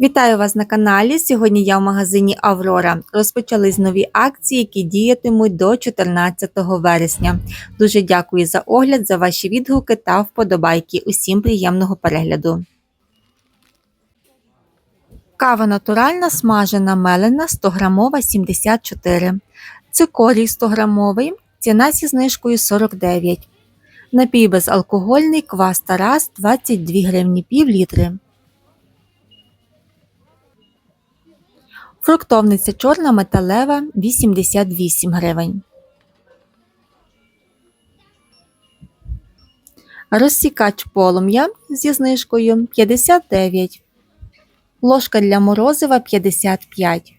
Вітаю вас на каналі. Сьогодні я в магазині Аврора. Розпочались нові акції, які діятимуть до 14 вересня. Дуже дякую за огляд, за ваші відгуки та вподобайки. Усім приємного перегляду. Кава натуральна, смажена мелена 100 грамова 74. Цикорій 100 грамовий. Ціна зі знижкою 49. Напій безалкогольний квас Тарас 22 гривні пів літри. Фруктовниця чорна металева 88 гривень. Розсікач полум'я зі знижкою 59. Ложка для морозива 55.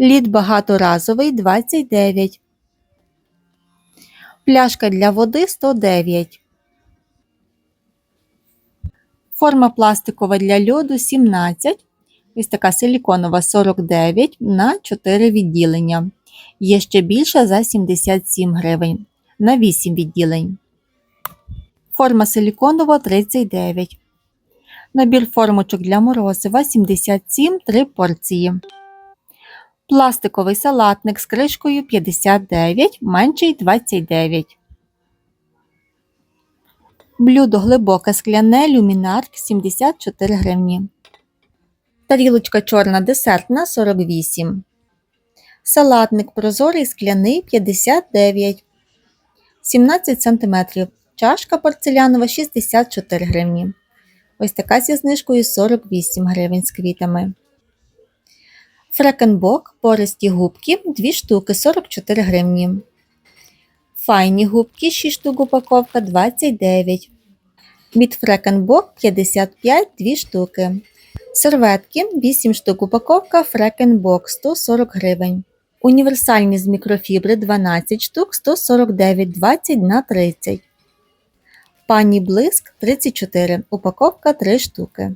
Лід багаторазовий 29. Пляшка для води 109. Форма пластикова для льоду 17. Ось така силіконова 49 на 4 відділення. Є ще більша за 77 гривень на 8 відділень. Форма силіконова 39. Набір формочок для морозива 77 3 порції. Пластиковий салатник з кришкою 59, менший 29. Блюдо глибоке скляне люмінарк 74 гривні. Тарілочка чорна десертна 48. Салатник прозорий скляний 59. 17 см. Чашка порцелянова 64 гривні. Ось така зі знижкою 48 гривень з квітами. Фрекенбок пористі губки 2 штуки 44 гривні. Файні губки 6 штук упаковка 29. Від Фрекенбок 55 2 штуки. Серветки 8 штук упаковка Фрекенбок 140 гривень. Універсальні з мікрофібри 12 штук 149 20 на 30. Пані Блиск 34. Упаковка 3 штуки.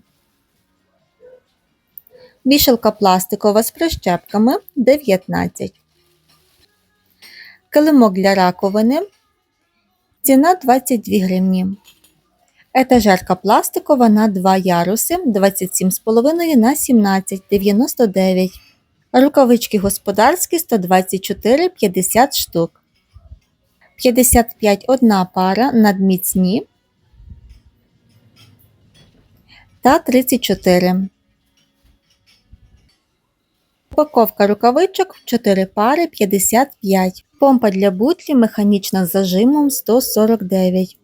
Вішалка пластикова з прищепками 19. Килимок для раковини. Ціна 22 гривні. Етажерка пластикова на 2 яруси 27,5 на 17,99. Рукавички господарські 124 50 штук. 55 одна пара надміцні та 34. Упаковка рукавичок 4 пари 55. Помпа для бутлі механічна з зажимом 149.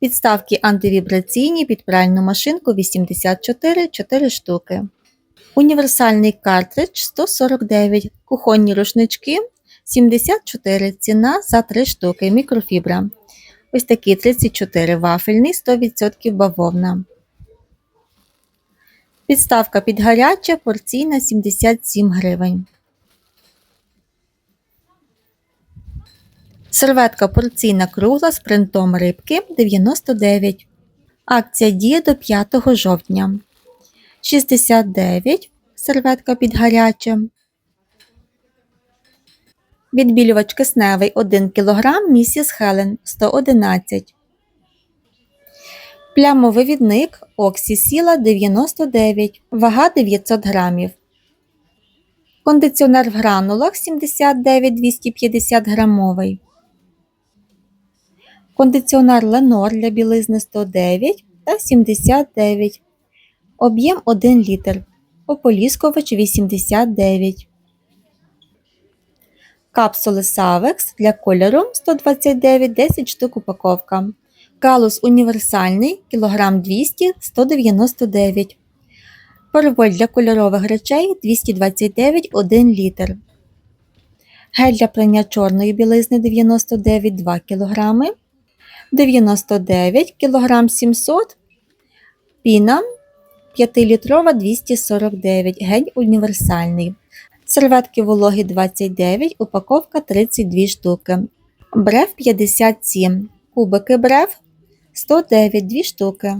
Підставки антивібраційні під пральну машинку 84 4 штуки. Універсальний картридж 149. Кухонні рушнички 74. Ціна за 3 штуки. Мікрофібра. Ось такі 34 вафельний 100% бавовна. Підставка під гаряче порційна 77 гривень. Серветка порційна кругла з принтом рибки 99. Акція діє до 5 жовтня. 69 серветка під гаряче. Відбілювач кисневий 1 кг місіс Хелен 111. Плямовивідник Оксі Сіла 99, вага 900 грамів. Кондиціонер в гранулах 79 250 грамовий. Кондиціонер Ленор для білизни 109 та 79. Об'єм 1 літр. Ополіскувач 89. Капсули Савекс для кольору 129 10 штук упаковка. Калус універсальний кілограм 200 199 Порволь для кольорових речей 229 1 літр. Гель для прання чорної білизни 99 2 кг. 99 кг 700 Піна 5-літрова 249 Гель універсальний. Серветки вологі 29, упаковка 32 штуки. Брев 57. Кубики брев 109 2 штуки.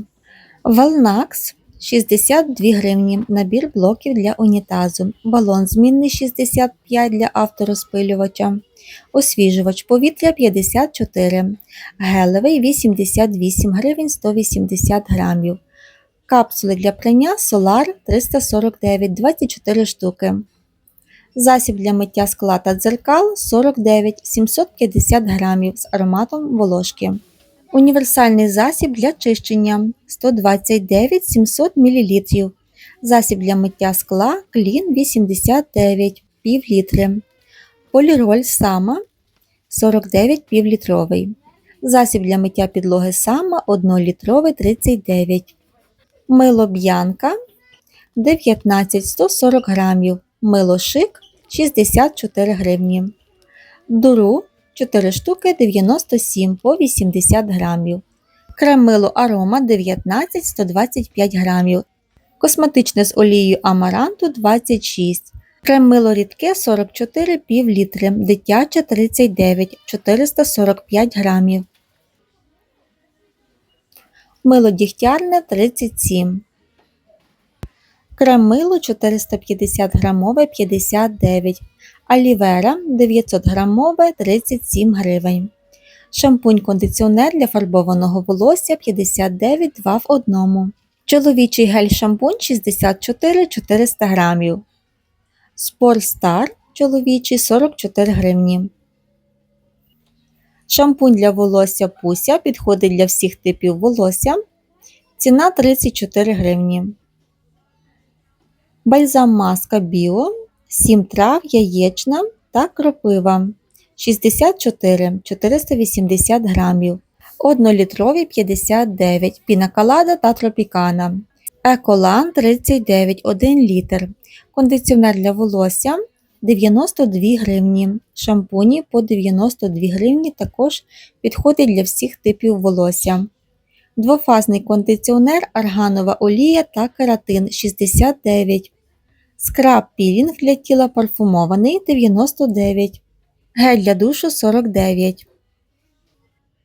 Валнакс 62 гривні. Набір блоків для унітазу. Балон змінний 65 для авторозпилювача. Освіжувач повітря 54. Гелевий 88 гривень 180 грамів. Капсули для прання Solar 349 24 штуки. Засіб для миття скла та дзеркал 49 750 грамів з ароматом волошки. Універсальний засіб для чищення 129 700 мл. Засіб для миття скла клін 89 пів літри. Поліроль сама 49 півлітровий. Засіб для миття підлоги сама 1 літровий 39. Мило б'янка 19 140 грамів. Мило шик 64 гривні. Дуру 4 штуки 97 по 80 грамів. Крем-мило арома 19 125 грамів. Косметичне з олією амаранту 26. Крем-мило рідке 44 пів літри. Дитяче 39 445 грамів. Мило дігтярне 37. Крем-мило 450 грамове 59. Алівера 900 грамове 37 гривень. Шампунь-кондиціонер для фарбованого волосся 59 2 в 1. Чоловічий гель-шампунь 64 400 грамів. Спорстар чоловічий 44 гривні. Шампунь для волосся Пуся підходить для всіх типів волосся. Ціна 34 гривні. Бальзам маска Біо 7 трав, яєчна та кропива 64 480 грамів. 1-літрові 59 пінаколада та тропікана. Еколан 39 1 літр. Кондиціонер для волосся 92 гривні. Шампуні по 92 гривні також підходить для всіх типів волосся. Двофазний кондиціонер, арганова олія та кератин 69. Скраб пілінг для тіла парфумований 99. Гель для душу 49.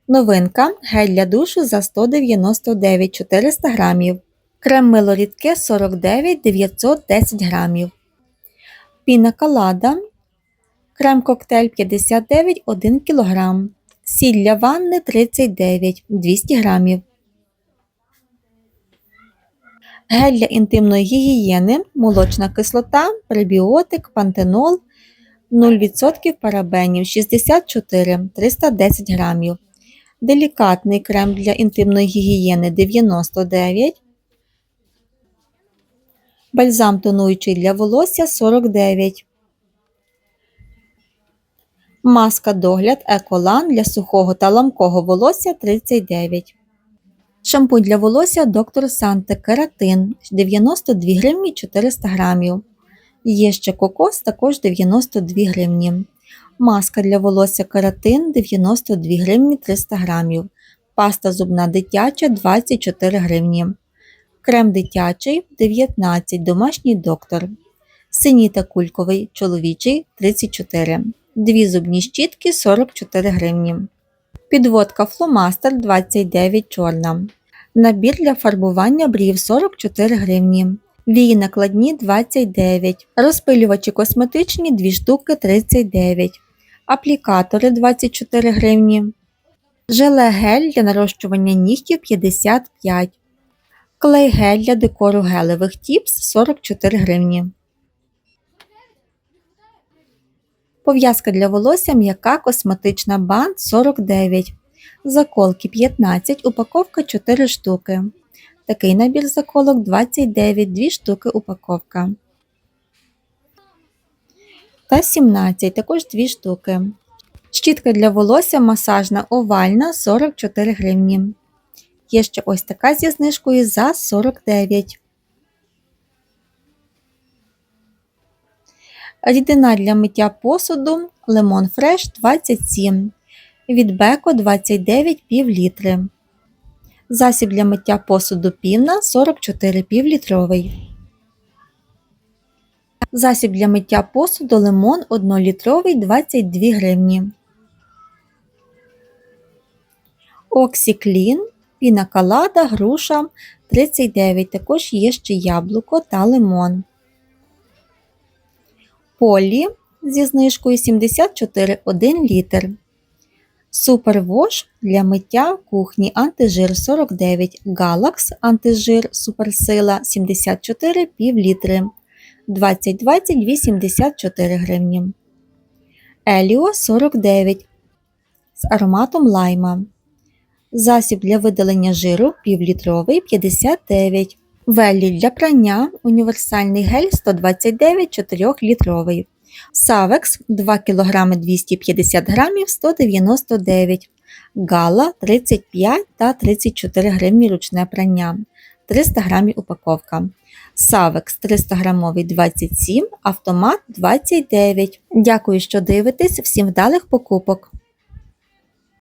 Новинка. Гель для душу за 199 400 грамів. Крем мило рідке 49 910 грамів. Піна колада. Крем коктейль 59 1 кг. Сіль для ванни 39 200 грамів. Гель для інтимної гігієни, молочна кислота, пребіотик, пантенол 0% парабенів 64 310 грамів. Делікатний крем для інтимної гігієни 99. Бальзам тонуючий для волосся 49. Маска догляд Еколан для сухого та ламкого волосся 39. Шампунь для волосся доктор Санте Кератин 92 гривні 400 грамів. Є ще кокос також 92 гривні. Маска для волосся кератин 92 гривні 300 грамів. Паста зубна дитяча 24 гривні. Крем дитячий 19 домашній доктор. Синій та кульковий чоловічий 34. Дві зубні щітки 44 гривні. Підводка фломастер 29 чорна. Набір для фарбування брів 44 гривні. Вії накладні 29. Розпилювачі косметичні 2 штуки 39. Аплікатори 24 гривні. Желе гель для нарощування нігтів 55. Клей гель для декору гелевих тіпс 44 гривні. Пов'язка для волосся м'яка косметична бант 49. Заколки 15, упаковка 4 штуки. Такий набір заколок 29, 2 штуки упаковка. Та 17, також 2 штуки. Щітка для волосся масажна овальна 44 гривні. Є ще ось така зі знижкою за 49. Рідина для миття посуду Lemon Fresh 27. Від Беко 29 пів літри. Засіб для миття посуду піна 44 півлітровий. Засіб для миття посуду лимон 1-літровий 22 гривні. Оксіклін пінакалада, груша 39. Також є ще яблуко та лимон. Полі зі знижкою 74 1 літр. Супервош для миття кухні антижир 49, Галакс антижир суперсила 74 пів літри 2020 84 гривні. Еліо 49 з ароматом лайма. Засіб для видалення жиру півлітровий 59. Веллі для прання універсальний гель 129 4-літровий. Савекс 2 кг 250 г 199 Гала 35 та 34 гривні ручне прання 300 г упаковка. Савекс 300 грамовий 27, автомат 29. Дякую, що дивитесь. Всім вдалих покупок!